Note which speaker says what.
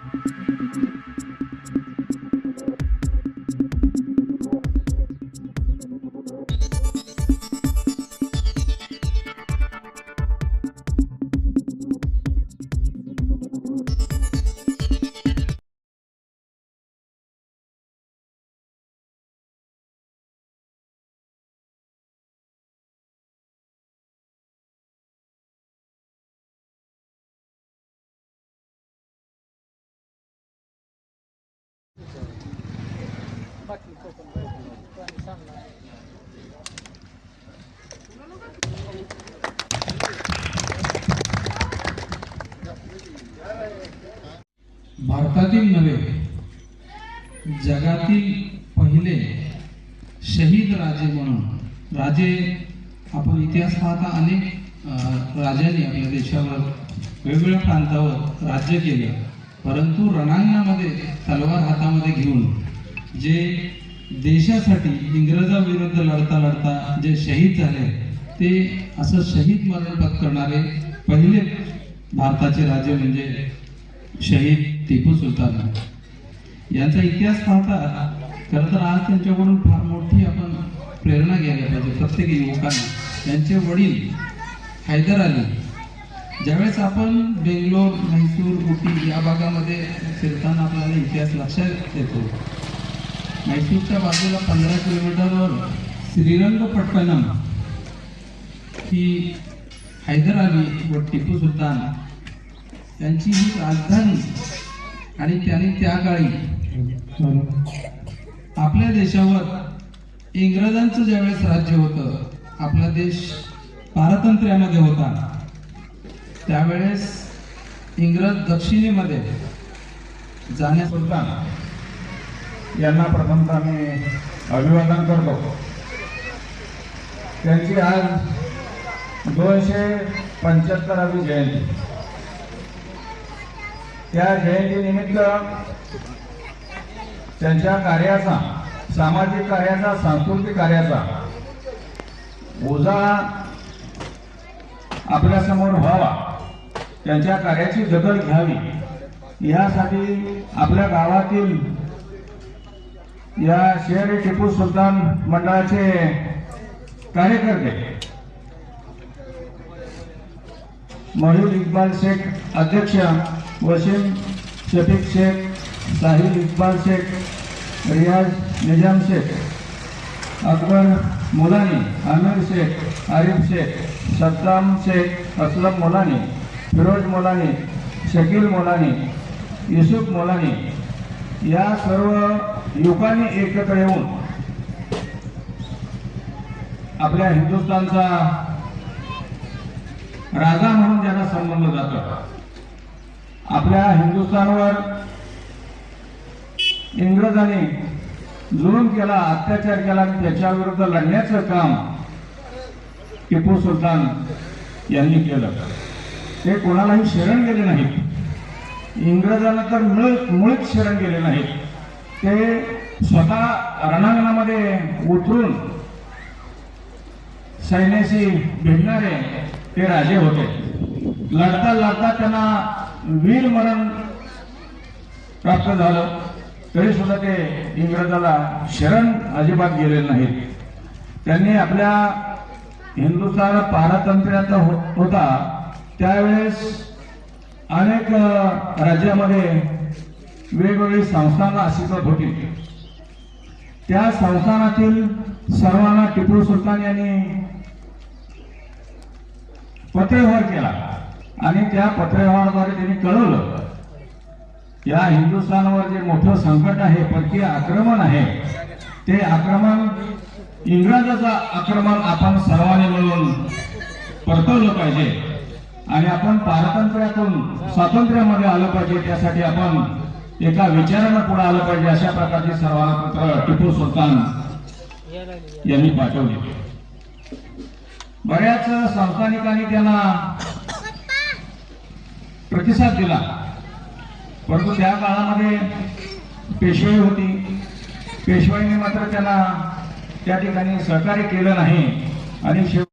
Speaker 1: Thank you. भारतातील नव्हे जगातील पहिले शहीद राजे म्हणून. राजे आपण इतिहास पाहता अनेक राजांनी आपल्या देशावर वेगवेगळ्या प्रांतावर राज्य केलं. परंतु रणांगणामध्ये तलवार हातामध्ये घेऊन जे देशासाठी इंग्रजाविरुद्ध लढता लढता जे शहीद झाले ते असं शहीद मरण पत्करणारे पहिले भारताचे राजे म्हणजे शहीद टिपू सुलतान. यांचा इतिहास पाहता खरं तर आज त्यांच्याकडून फार मोठी आपण प्रेरणा घ्यायला पाहिजे. प्रत्येक युवकांना. त्यांचे वडील हैदर अली. ज्यावेळेस आपण बेंगलोर म्हैसूर उटी या भागामध्ये फिरताना आपल्याला इतिहास लक्षात येतो. मैसूरच्या बाजूला पंधरा किलोमीटरवर श्रीरंगपट्टणम ही हैदर अली व टिपू सुलतान त्यांची ही राजधानी आणि त्याने त्या काळी आपल्या देशावर इंग्रजांचं ज्यावेळेस राज्य होतं आपला देश पारतंत्र्यामध्ये होता. त्यावेळेस इंग्रज दक्षिणेमध्ये जाण्यास
Speaker 2: होता यांना प्रथमतः मी अभिवादन करतो. त्यांची आज दोनशे पंच्याहत्तरावी जयंती. त्या जयंतीनिमित्त त्यांच्या कार्याचा सामाजिक कार्याचा सांस्कृतिक कार्याचा ओझा आपल्यासमोर व्हावा. त्यांच्या कार्याची दखल घ्यावी. यासाठी आपल्या गावातील या शहरी टिपू सुलतान मंडळाचे कार्यकर्ते मयूर इक्बाल शेख अध्यक्ष वसीम शफीक शेख साहिल इक्बाल शेख रियाज निजाम शेख अकबर मुलानी आमिर शेख आरिफ शेख सद्दाम शेख असलम मोलानी फिरोज मोलानी शकील मोलानी युसुफ मोलानी या सर्व युवकांनी एकत्र येऊन आपल्या हिंदुस्थानचा राजा म्हणून ज्यांना संबंध जातो. आपल्या हिंदुस्थानवर इंग्रजांनी जुलूम केला अत्याचार केला आणि त्याच्याविरुद्ध लढण्याचं काम टिपू सुलतान यांनी केलं. ते कोणालाही शरण गेले नाहीत. इंग्रजांना तर मुळ मुळीच शरण गेले नाहीत. ते स्वतः रणांगणामध्ये उतरून सैन्याशी भिडणारे ते राजे होते. लढता लढता त्यांना वीर मरण प्राप्त झालं. तरी सुद्धा ते इंग्रजाला शरण अजिबात गेलेले नाहीत. त्यांनी आपल्या हिंदुस्थान पारतंत्र्यात हो-, होता त्यावेळेस अनेक राज्यामध्ये वेगवेगळी संस्थानं अस्तित्वात होती त्या संस्थानातील सर्वांना टिपू सुलतान यांनी पत्रव्यवहार केला. आणि त्या पत्रव्यवहाराद्वारे त्यांनी कळवलं या हिंदुस्थानवर जे मोठं संकट आहे परकीय आक्रमण आहे ते आक्रमण इंग्रजाचं आक्रमण आपण सर्वांनी मिळून परतवलं पाहिजे. आणि आपण पारतंत्र्यातून स्वातंत्र्यामध्ये आलं पाहिजे त्यासाठी आपण एका विचारानं पुढे आलं पाहिजे अशा प्रकारची सर्वांना पत्र टिपू सुलतान यांनी पाठवली. बऱ्याच संस्थानिकांनी त्यांना प्रतिसाद दिला. परंतु त्या काळामध्ये पेशवाई होती. पेशवाईने मात्र त्यांना त्या ठिकाणी सहकार्य केलं नाही. आणि शेव